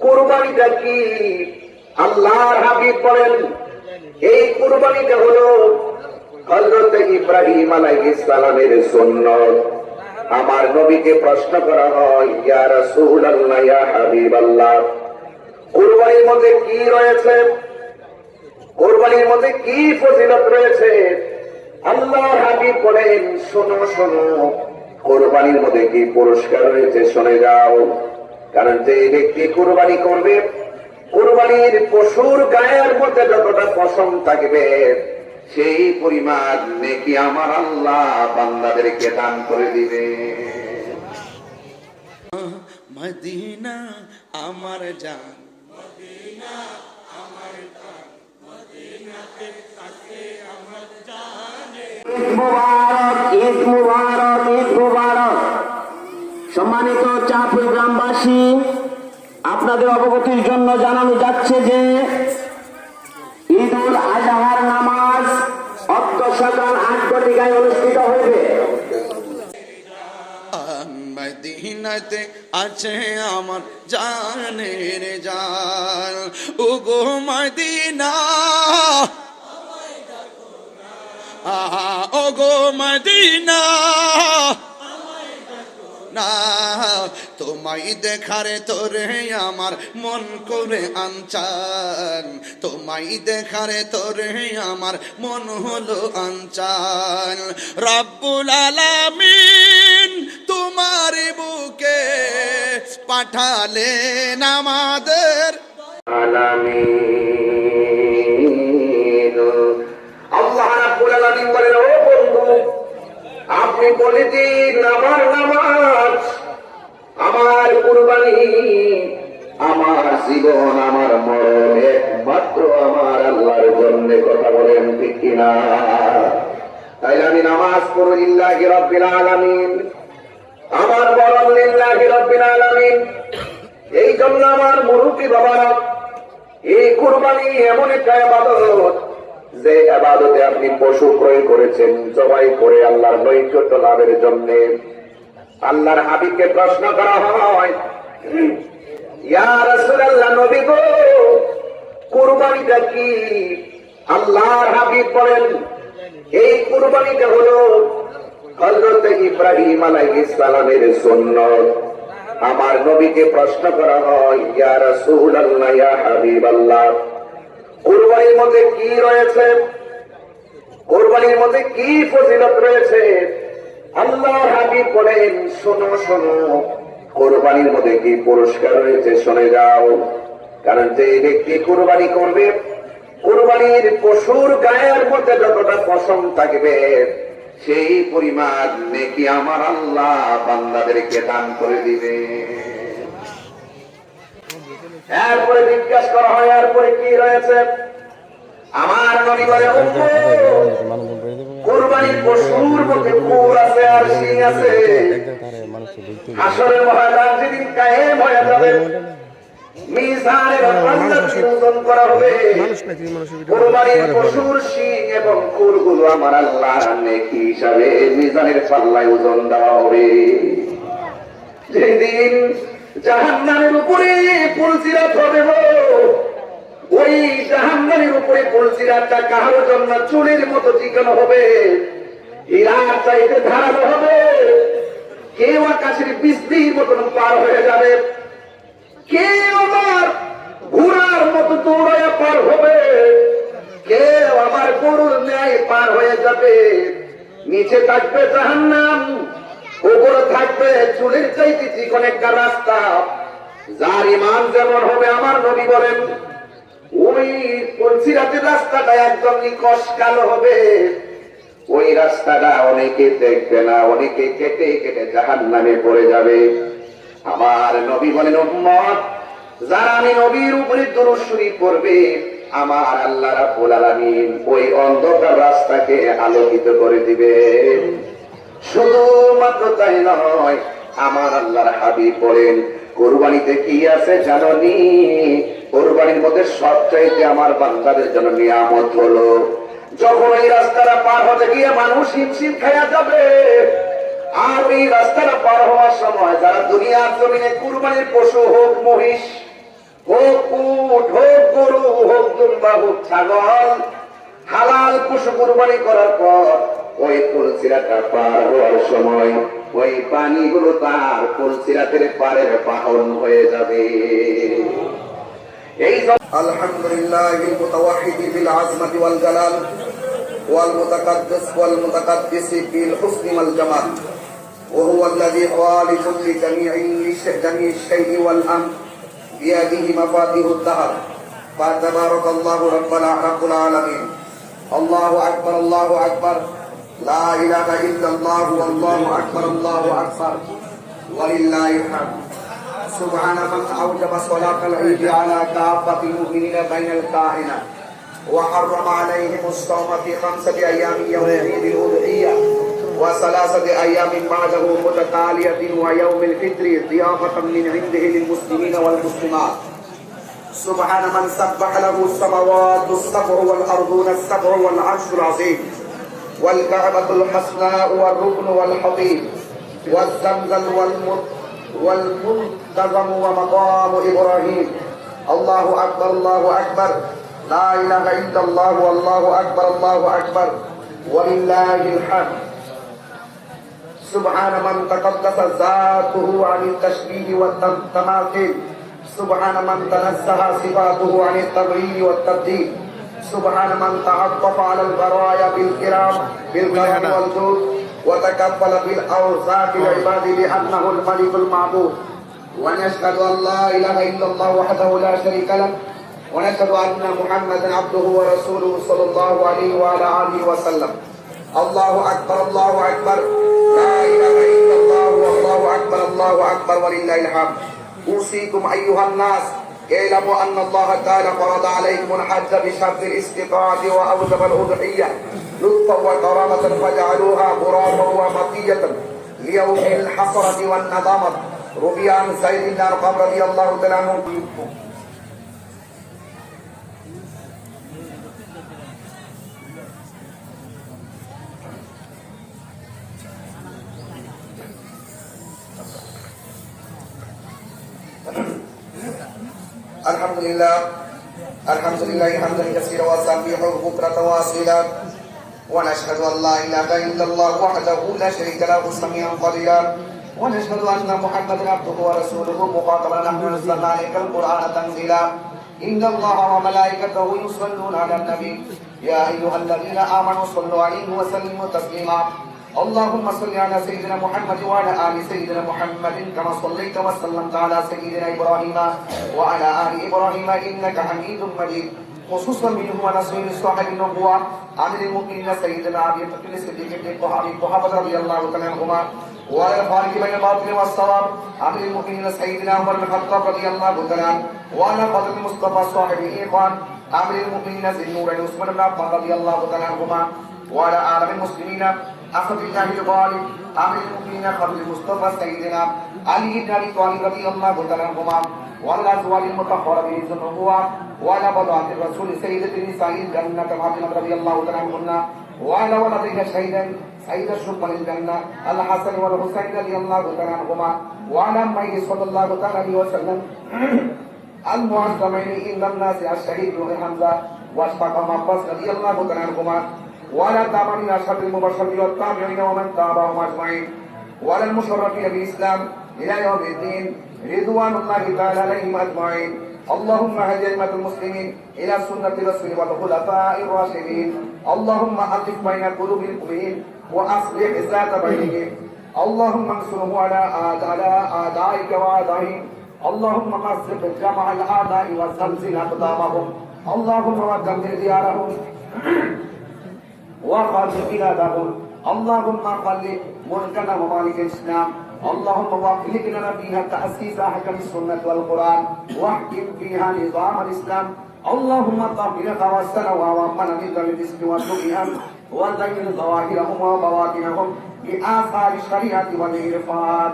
কুরবানিটা কি হাবিব বলেন? এই কুরবানিটা হলো ইব্রাহিম আমার নবীকে প্রশ্ন করা হয়, ইয়া রাসূলুল্লাহ, ইয়া হাবিবাল্লাহ, কুরবানির মধ্যে কি রয়েছে? কোরবানির মধ্যে কি ফজিলত রয়েছে? আল্লাহ হাবিব বলেন, শোনো শোনো কোরবানির মধ্যে কি পুরস্কার রয়েছে শুনে যাও। কারণ যে ব্যক্তি কোরবানি করবে কোরবানির পশুর গায়ের মধ্যে যতটা পশম থাকবে সেই পরিমাণ নেকি আমার আল্লাহ বান্দাদেরকে দান করে দিবে। মদিনা আমার জান। ঈদ মুবারক ঈদ মুবারক ঈদ মুবারক। সম্মানিত চাঁদপুর গ্রামবাসী, আপনাদের অবগতির জন্য জানানো যাচ্ছে যে ঈদ উল আজহার নামাজ অর্থ সকাল আট ঘটিকায় অনুষ্ঠিত হইবে। মদিনাতে আছে আমার জানের জান ও গো মদিনা। ও গো মদিনা। না। তোমায় দেখারে তোরে আমার মন করে আনচান। তোমায় দেখারে তোরে আমার মন হলো আনচান। রব্বুল আলামিন তোমার বুকে পাঠালেন আমাদের। আলামিন। আপনি বলে দিন আমার নামাজ, আমার কুরবানি, আমার জীবন, আমার মরণ একমাত্র আমার আল্লাহর জন্য কথা বলেন ঠিক কিনা? তাই আমি নামাজ পড়ো ইল্লাহি রাব্বিল আলামিন। আমার মরণ লিল্লাহি রাব্বিল আলামিন। এই জন্য আমার মুরুবি বাবারা, এই কুরবানি এমন একটা আবাদত যে আবাদতে আপনি পশু ক্রয় করেছেন, জবাই করে আল্লাহর নৈকট্য লাভের জন্য আল্লাহর হাবিবকে প্রশ্ন করা হয় নবী গো, কুরবানিটা কি আল্লাহর হাবিব বলেন? এই কুরবানিটা হলো হযরত ইব্রাহিম আলাইহিস সালামের সুন্নাত। আমার নবীকে প্রশ্ন করা হয়, ইয়া রাসূলুল্লাহ, ইয়া হাবিবাল্লাহ কুরবানির মধ্যে কি রয়েছে? কোরবানির মধ্যে কি ফজিলত রয়েছে? আল্লাহ হাবিব বলেন, শোনো শোনো, কোরবানির মধ্যে কি পুরস্কার রয়েছে শুনে যাও। কারণ যে ব্যক্তি কোরবানি করবে, কোরবানির পশুর গায়ের মধ্যে যতটা পশম থাকবে, সেই পরিমাণ নেকি আমার আল্লাহ বান্দাদেরকে দান করে দিবে। এরপরে জিজ্ঞাসা করা হয়, এরপরে কি রয়েছে? আমার নবী বলে কোরবানির পশুর মধ্যে কুর আছে আর সিং আছে। আসলে মহাদান যেদিন কায়েম হয়ে যাবে যেদিন জাহান্নামের উপরে পুলসিরাত হবে ওই জাহান্নামের উপরে পুলসিরাতটা কাহার জন্য চুলের মতো চিকানো হবে। হবে। কেউ আকাশের বৃষ্টির মতন পার হয়ে যাবে। আমার ঘোড়ার মতো পার হবে। কেউ ন্যায় পার হয়ে যাবে। নিচে থাকবে জাহান্নাম। উপরে থাকবে চুলের চাইতে চিকন একটা রাস্তা। যার ইমান যেমন হবে, আমার নবী বলেন ওই কলসিরাতের রাস্তাটা একদম নিকশ কালো হবে। ওই রাস্তাটা অনেকে দেখবে না, অনেকে কেটে কেটে জাহান নামে পড়ে যাবে। আমার নবী বলেন, উম্মত, যারা আমি নবীর উপরে দরুদ করবে আমার আল্লাহ রাব্বুল আলামিন ওই অন্ধকার রাস্তাকে আলোকিত করে দিবে শুধুমাত্র তাই নয়, আমার আল্লাহর হাবিব বলেন, কোরবানিতে কি আছে জাননি? কোরবানির মধ্যে সবচাইতে আমার বান্দাদের জন্য নিয়ামত হলো, যখন এই রাস্তাটা পার হতে গিয়ে মানুষ হিমশিম খাইয়া যাবে, আর এই রাস্তাটা পার হওয়ার সময় যারা দুনিয়ার জমিনে কুরবানির পশু হোক মহিষ, হোক উট, হোক গরু, হোক দুম্বা হোক ছাগল, হালাল পশু কুরবানি করার পর ওই কলসিরাটা পার হওয়ার সময় ওই পানিগুলো তার কলসিরাতের পারের বাহন হয়ে যাবে এই জন্য الحمد لله المتوحد بالعظمة والجلال والمتقدس والمتقدس بالحسن والجمال وهو الذي خالق لجميع جميع الشيء والأمر بيده مفاتيح الدهر فتبارك الله رب الع- رب العالمين الله أكبر الله أكبر لا إله إلا الله والله أكبر الله أكبر. ولله الحمد. سبحان من أوجب صلاة العيد على كافة المؤمنين بين الكائنات. وحرم عليهم الصوم في خمسة أيام يوم عيد الأضحية وثلاثة أيام بعده متتالية ويوم الفطر ضيافة من عنده للمسلمين والمسلمات. سبحان من سبح له السماوات السبع والأرضون السبع والعرش العظيم. والكعبة الحسناء والركن والحطيم والزمزم والمنتظم ومقام إبراهيم. الله أكبر الله أكبر. لا إله إلا الله والله أكبر الله أكبر. ولله الحمد. سبحان من تقدس ذاته عن التشبيه والتماثيل. سبحان من تنزه صفاته عن التغيير والتبديل. سبحان من تعطف على البرايا بالكرام بالكرم والجود وتكفل بالأوصاف العباد بأنه الملك المعبود. ونشهد أن لا إله إلا الله وحده لا شريك له ونشهد أن محمدا عبده ورسوله صلى الله عليه وعلى آله وسلم. الله أكبر الله أكبر. لا إله إلا الله والله أكبر الله أكبر ولله الحمد. أوصيكم أيها الناس. اعلموا أن الله تعالى فرض عليكم الحج بشرط الاستقامه وأوجب الأضحية لطفا وكرامة فجعلوها غرابا وبقيه ليوم الحصره والنظامة. ربيع عن سيدنا القبر رضي الله تعالى عنه. الحمد لله الحمد لله حمدا كثيرا وسبحه بكرة واصيلا ونشهد ان لا اله الا الله وحده لا شريك له سميعا قديرا ونشهد ان محمدا عبده ورسوله مخاطبا نحن نزلنا عليك القران تنزيلا ان الله وملائكته يصلون على النبي يا ايها الذين امنوا صلوا عليه وسلموا تسليما اللهم صل على سيدنا محمد وعلى آل سيدنا محمد كما صليت وسلمت على سيدنا إبراهيم وعلى آل إبراهيم إنك حميد مجيد. خصوصا منهم رسول صاحب النبوة عامل المؤمنين سيدنا أبي بكر الصديق بن قحافة رضي الله تعالى عنهما وعلى الفارق بين الباطل والصواب عامل المؤمنين سيدنا عمر بن الخطاب رضي الله تعالى عنه وعلى فضل المصطفى صاحب الإخوان عامل المؤمنين النور عثمان بن عفان رضي الله تعالى عنهما وعلى عالم المسلمين أسد الله الغالب عامل المؤمنين قبل المصطفى سيدنا علي بن أبي طالب رضي الله تعالى عنهما وعلى الأزواج المطهرة بإذن النبوة وعلى بضعة الرسول سيدة النساء الجنة فاطمة رضي الله تعالى عنهن وعلى ولدها شهيدا سيد الشرطة الجنة الحسن والحسين رضي الله تعالى عنهما وعلى أمه صلى الله تعالى عليه وسلم. المعظمين عند الناس الشهيد بن حمزة وأشفق عباس رضي الله تعالى عنهما. وعلى تابعين أشهد المبشرين والتابعين ومن تابعهم أجمعين وعلى المشرفين بالإسلام إلى يوم الدين رضوان الله تعالى عليهم أجمعين اللهم هد أئمة المسلمين إلى سنة الرسول والخلفاء الراشدين اللهم ألف بين قلوب المؤمنين وأصلح ذات بينهم اللهم انصرهم على على أعدائك وأعدائهم اللهم مزق جمع الأعداء وزلزل أقدامهم اللهم ودمر ديارهم وخرج بلادهم اللهم خلق ملكنا ومالك الاسلام اللهم وفق لنا فيها تاسيس احكام السنه والقران واحكم فيها نظام الاسلام اللهم طهر خواصنا وعوامنا من ذل الاسم والطغيان وزين ظواهرهم وبواطنهم باثار الشريعه والعرفان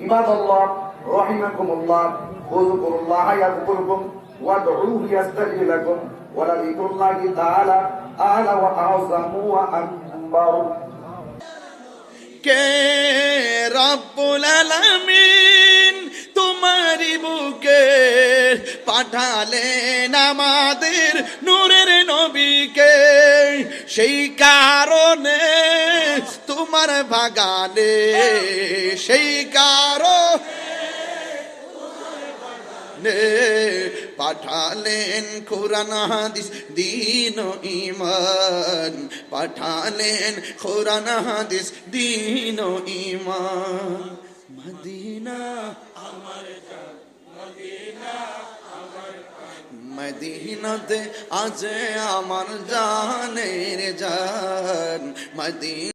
عباد الله رحمكم الله اذكروا الله يذكركم وادعوه يستجب لكم ولذكر الله تعالى أعلى وأعظم وأكبر কে রব্বুল আলামিন তোমারি বুকে পাঠালেন আমাদের নূরের নবীকে সেই কারণে তোমার বাগানে সেই কারণ নে পাঠালেন কোরআন, হাদিস, দিন ইমান পাঠালেন কোরআন, হাদিস, দিন ইমান মদিনা আমার মদিনাতে আজ আমার জানের জান। মদিনা